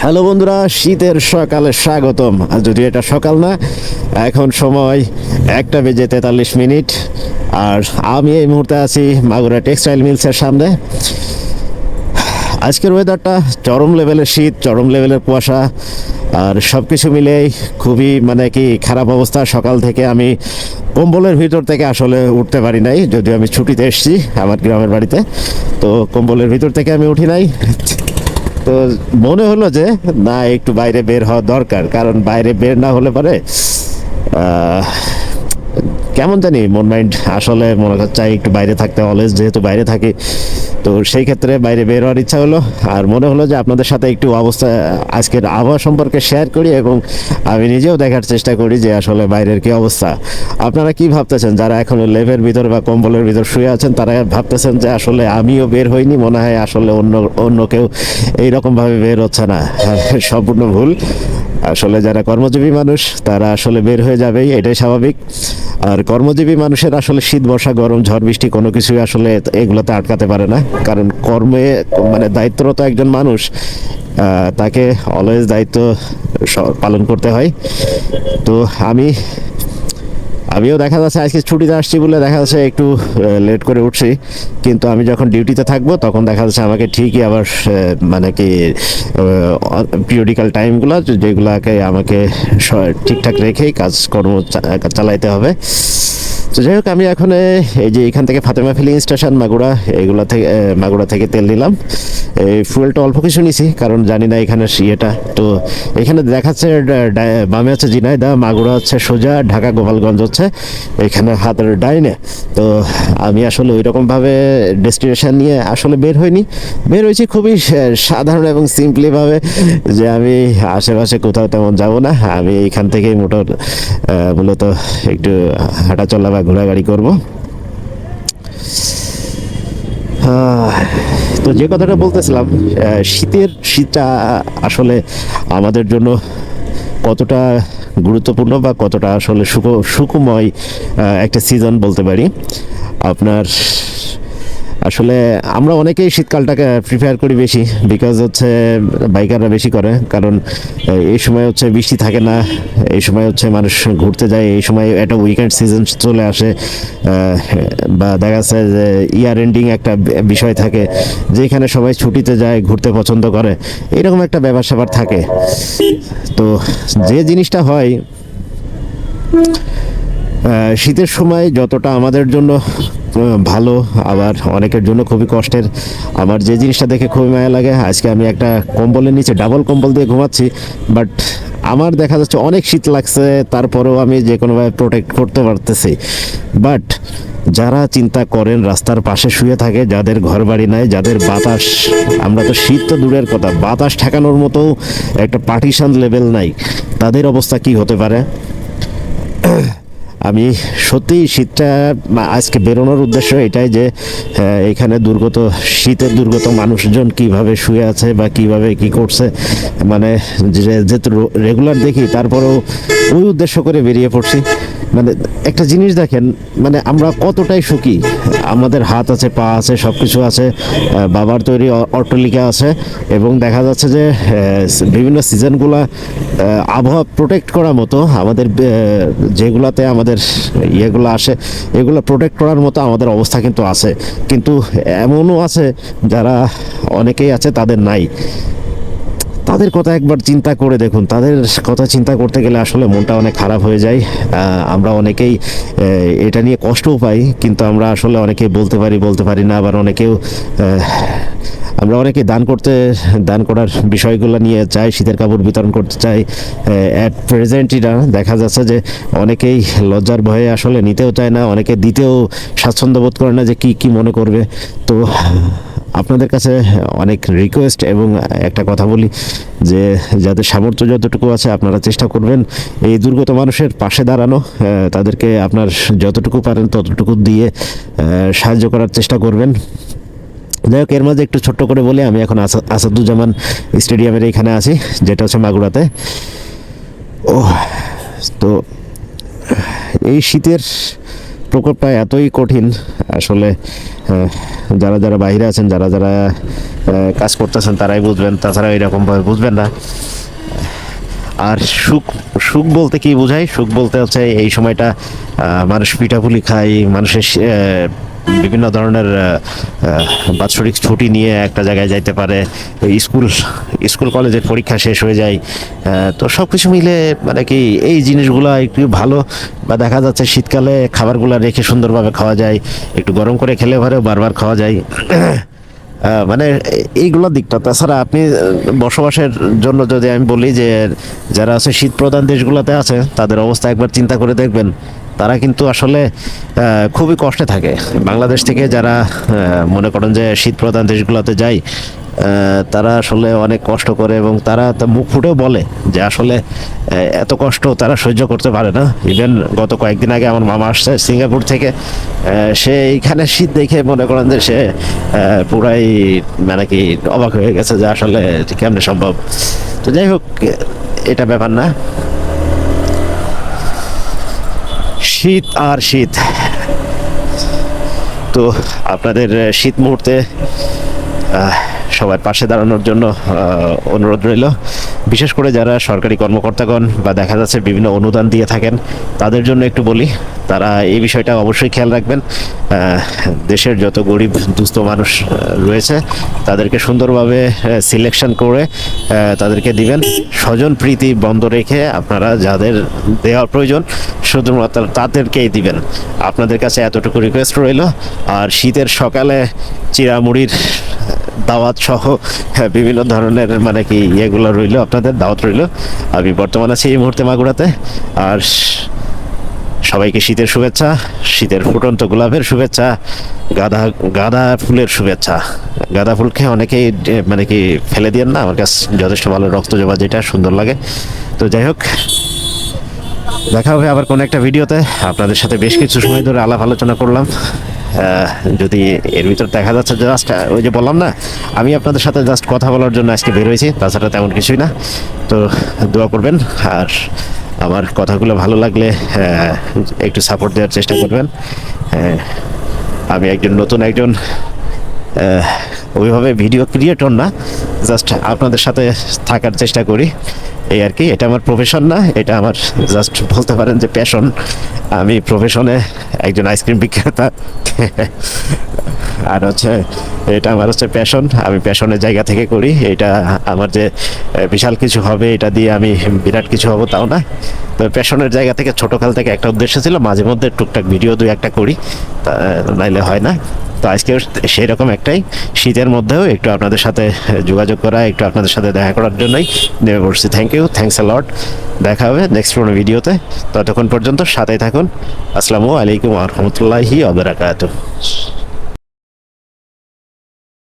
Hello বন্ধুরা, শীতের সকালে স্বাগতম। আর যদি এটা সকাল না, এখন সময় একটা বেজে তেতাল্লিশ মিনিট। আর আমি এই মুহূর্তে আছি মাগুরা টেক্সটাইল মিলসের সামনে। আজকের ওয়েদারটা চরম লেভেলের শীত, চরম লেভেলের কুয়াশা। আর সব কিছু মিলেই খুবই মানে কি খারাপ অবস্থা। সকাল থেকে আমি কম্বলের ভিতর থেকে আসলে উঠতে পারি নাই, যদিও আমি ছুটিতে এসেছি আমার গ্রামের বাড়িতে। তো কম্বলের ভিতর থেকে আমি উঠি নাই। তো মনে হলো যে না, একটু বাইরে বের হওয়া দরকার, কারণ বাইরে বের না হলে পরে কেমন জানি মন মাইন্ড আসলে মনে চাই একটু বাইরে থাকতে অলওয়েজ যেহেতু বাইরে থাকি, তো সেই ক্ষেত্রে বাইরে বের হওয়ার ইচ্ছা হলো। আর মনে হলো যে আপনাদের সাথে একটু অবস্থা, আজকের আবহাওয়া সম্পর্কে শেয়ার করি এবং আমি নিজেও দেখার চেষ্টা করি যে আসলে বাইরের কি অবস্থা। আপনারা কি ভাবতেছেন? যারা এখন লেভের ভিতর বা কম্বলের ভিতর শুয়ে আছেন, তারা ভাবতেছেন যে আসলে আমিও বের হইনি, মনে হয় আসলে অন্য অন্য কেউ এইরকমভাবে বের হচ্ছে না। সম্পূর্ণ ভুল। আসলে যারা কর্মজীবী মানুষ, তারা আসলে বের হয়ে যাবেই, এটাই স্বাভাবিক। আর কর্মজীবী মানুষের আসলে শীত, বর্ষা, গরম, ঝড়, বৃষ্টি কোনো কিছুই আসলে এগুলোতে আটকাতে পারে না। কারণ কর্মে মানে দায়িত্বরত একজন মানুষ তাকে অলওয়েজ দায়িত্ব পালন করতে হয়। তো আমি আমিও দেখা যাচ্ছে আজকে ছুটিতে আসছি বলে দেখা যাচ্ছে একটু লেট করে উঠছি। কিন্তু আমি যখন ডিউটিতে থাকব, তখন দেখা যাচ্ছে আমাকে ঠিকই আবার মানে কি পিরিয়ডিক্যাল টাইমগুলো যেগুলোকে আমাকে ঠিকঠাক রেখেই কাজকর্ম চালাইতে হবে। তো যাই হোক আমি এখন এই যে এখান থেকে ফাতেমা ফিলিং স্টেশন মাগুরা এইগুলো থেকে এ, মাগুরা থেকে তেল নিলাম। এই ফুয়েলটা অল্প কিছু নিছি কারণ জানি না এখানে ইয়েটা। তো এখানে দেখাচ্ছে বামে হচ্ছে জিনাইদা মাগুরা হচ্ছে সোজা ঢাকা গোপালগঞ্জ হচ্ছে এখানে হাতের ডাইনে। তো আমি আসলে ওই রকমভাবে ডেস্টিনেশন নিয়ে আসলে বের হইনি। বের হয়েছি খুবই সাধারণ এবং সিম্পলিভাবে যে আমি আশেপাশে কোথাও তেমন যাব না। আমি এখান থেকেই মোটর মূলত একটু হাঁটা চলা বা ঘোরাঘাড়ি করব। তো যে কথাটা বলতেছিলাম শীতের শীতটা আসলে আমাদের জন্য কতটা গুরুত্বপূর্ণ বা কতটা আসলে সুখ, সুখময় একটা সিজন বলতে পারি। আপনার আসলে আমরা অনেকেই শীতকালটাকে প্রিফেয়ার করি বেশি বিকজ হচ্ছে বাইকাররা বেশি করে। কারণ এই সময় হচ্ছে বৃষ্টি থাকে না, এই সময় হচ্ছে মানুষ ঘুরতে যায়, এই সময় একটা উইকেন্ড সিজন চলে আসে বা দেখা যাচ্ছে যে ইয়ার এন্ডিং একটা বিষয় থাকে, যেখানে সবাই ছুটিতে যায়, ঘুরতে পছন্দ করে, এরকম একটা ব্যাপার স্যাপার থাকে। তো যে জিনিসটা হয় শীতের সময় যতটা আমাদের জন্য ভালো, আবার অনেকের জন্য খুবই কষ্টের। আমার যে জিনিসটা দেখে খুবই মায়া লাগে, আজকে আমি একটা কম্বলের নিচে ডাবল কম্বল দিয়ে ঘুমাচ্ছি বাট আমার দেখা যাচ্ছে অনেক শীত লাগছে, তারপরেও আমি যে কোনোভাবে প্রোটেক্ট করতে পারতেছি। বাট যারা চিন্তা করেন রাস্তার পাশে শুয়ে থাকে, যাদের ঘর বাড়ি নাই, যাদের বাতাস, আমরা তো শীত তো দূরের কথা, বাতাস ঠেকানোর মতো একটা পার্টিশান লেভেল নাই, তাদের অবস্থা কি হতে পারে? আমি সত্যি শীতটা আজকে বেরোনোর উদ্দেশ্য এটাই যে এখানে দুর্গত, শীতের দুর্গত মানুষজন কীভাবে শুয়ে আছে বা কীভাবে কি করছে মানে যে- যেহেতু রেগুলার দেখি, তারপরেও ওই উদ্দেশ্য করে বেরিয়ে পড়ছি। মানে একটা জিনিস দেখেন মানে আমরা কতটাই সুখী। আমাদের হাত আছে, পা আছে সব কিছু আছে বাবার তৈরি অট্টালিকা আছে, এবং দেখা যাচ্ছে যে বিভিন্ন সিজনগুলা আবহাওয়া প্রোটেক্ট করার মতো আমাদের যেগুলাতে আমাদের ইয়েগুলো আসে, এগুলো প্রোটেক্ট করার মতো আমাদের অবস্থা কিন্তু আছে। কিন্তু এমনও আছে যারা অনেকেই আছে, তাদের নাই। তাদের কথা একবার চিন্তা করে দেখুন, তাদের কথা চিন্তা করতে গেলে আসলে মনটা অনেক খারাপ হয়ে যায়। আমরা অনেকেই এটা নিয়ে কষ্টও পাই, কিন্তু আমরা আসলে অনেকেই বলতে পারি বলতে পারি না, আবার অনেকেও আমরা অনেকে দান করতে, দান করার বিষয়গুলো নিয়ে চাই, শীতের কাপড় বিতরণ করতে চাই। অ্যাট প্রেজেন্টইরা দেখা যাচ্ছে যে অনেকেই লজ্জার ভয়ে আসলে নিতেও চায় না, অনেকে দিতেও স্বাচ্ছন্দ্য বোধ করে না যে কি কি মনে করবে। তো আপনাদের কাছে অনেক রিকোয়েস্ট এবং একটা কথা বলি, যে যাদের সামর্থ্য যতটুকু আছে আপনারা চেষ্টা করবেন এই দুর্গত মানুষের পাশে দাঁড়ানো তাদেরকে আপনার যতটুকু পারেন ততটুকু দিয়ে সাহায্য করার চেষ্টা করবেন। যাই হোক, এর মাঝে একটু ছোট্ট করে বলি, আমি এখন আসা- আসাদুজ্জামান স্টেডিয়ামের এখানে আছি, যেটা হচ্ছে মাগুরাতে। ও তো এই শীতের প্রকোপটা এতই কঠিন, আসলে যারা যারা বাইরে আছেন, যারা যারা কাজ করতেছেন, তারাই বুঝবেন তাছাড়া এরকমভাবে বুঝবেন না। আর সুখ সুখ বলতে কি বোঝায় সুখ বলতে হচ্ছে এই সময়টা মানুষ পিঠাপুলি খায়, মানুষের বিভিন্ন ধরনের বাৎসরিক ছুটি নিয়ে একটা জায়গায় যাইতে পারে স্কুল স্কুল কলেজের পরীক্ষা শেষ হয়ে যায় তো সব কিছু মিলে মানে কি এই জিনিসগুলো একটু ভালো, বা দেখা যাচ্ছে শীতকালে খাবারগুলো রেখে সুন্দরভাবে খাওয়া যায়, একটু গরম করে খেলে পরেও বারবার খাওয়া যায়। মানে এইগুলোর দিকটা। তাছাড়া আপনি বসবাসের জন্য যদি আমি বলি যে, যারা আছে শীত প্রধান দেশগুলোতে আছে, তাদের অবস্থা একবার চিন্তা করে দেখবেন। তারা কিন্তু আসলে খুবই কষ্টে থাকে। বাংলাদেশ থেকে যারা মনে করেন যে শীত প্রধান দেশগুলোতে যায় তারা আসলে অনেক কষ্ট করে এবং তারা তা মুখ ফুটেও বলে যে আসলে এত কষ্ট তারা সহ্য করতে পারে না। ইভেন গত কয়েকদিন আগে আমার মামা আসছে সিঙ্গাপুর থেকে সে এইখানে শীত দেখে মনে করেন যে সে পুরাই মানে কি অবাক হয়ে গেছে যে আসলে কেমনে সম্ভব। তো যাই হোক, এটা ব্যাপার না। শীত আর শীত। তো আপনাদের শীত মুহূর্তে সবার পাশে দাঁড়ানোর জন্য অনুরোধ রইল। বিশেষ করে যারা সরকারি কর্মকর্তাগণ বা দেখা যাচ্ছে বিভিন্ন অনুদান দিয়ে থাকেন, তাদের জন্য একটু বলি, তারা এই বিষয়টা অবশ্যই খেয়াল রাখবেন। দেশের যত গরিব, দুস্থ মানুষ রয়েছে, তাদেরকে সুন্দরভাবে সিলেকশন করে তাদেরকে দিবেন। স্বজন প্রীতি বন্ধ রেখে আপনারা যাদের দেওয়ার প্রয়োজন, শুধুমাত্র তাদেরকেই দিবেন। আপনাদের কাছে এতটুকু রিকোয়েস্ট রইল। আর শীতের সকালে চিরামুড়ির দাওয়াত সহ হ্যাঁ, বিভিন্ন ধরনের মানে কি ইয়েগুলো রইল আপনাদের দাওয়াত রইল। আমি বর্তমানে আছি এই মুহূর্তে মাগুরাতে। আর সবাইকে শীতের শুভেচ্ছা শীতের ফুটন্ত গোলাপের শুভেচ্ছা গাঁদা গাঁদা ফুলের শুভেচ্ছা। গাঁদা ফুলকে অনেকেই মানে কি ফেলে দিয়েন না আমার কাছে যথেষ্ট ভালো রক্ত জবা যেটা সুন্দর লাগে। তো যাই হোক দেখা হবে আবার কোনো একটা ভিডিওতে। আপনাদের সাথে বেশ কিছু সময় ধরে আলাপ আলোচনা করলাম। যদি এর ভিতর দেখা যাচ্ছে জাস্ট ওই যে বললাম না, আমি আপনাদের সাথে জাস্ট কথা বলার জন্য আজকে বের হয়েছি, তাছাড়া তেমন কিছুই না। তো দোয়া করবেন, আর আমার কথাগুলো ভালো লাগলে একটু সাপোর্ট দেওয়ার চেষ্টা করবেন। আমি একজন নতুন একজন ওইভাবে ভিডিও ক্রিয়েটর না জাস্ট আপনাদের সাথে থাকার চেষ্টা করি। এই আর কি, এটা আমার প্রফেশন না, এটা আমার জাস্ট বলতে পারেন যে প্যাশন আমি প্রফেশনে একজন আইসক্রিম বিক্রেতা। আর হচ্ছে, এটা আমার হচ্ছে প্যাশন আমি প্যাশনের জায়গা থেকে করি। এটা আমার যে বিশাল কিছু হবে, এটা দিয়ে আমি বিরাট কিছু হব তাও না। তো প্যাশনের জায়গা থেকে ছোটোকাল থেকে একটা উদ্দেশ্য ছিল, মাঝে মধ্যে টুকটাক ভিডিও দুই একটা করি। নাইলে হয় না। তো আজকেও সেই রকম একটাই। শীতের মধ্যেও একটু আপনাদের সাথে যোগাযোগ করা, একটু আপনাদের সাথে দেখা করার জন্যই নেমে পড়ছি। থ্যাংক ইউ থ্যাংকস লট দেখা হবে নেক্সট কোনো ভিডিওতে ততক্ষণ পর্যন্ত সাথে থাকুন। আসসালামু আলাইকুম রহমতুল্লাহি আবরাকাত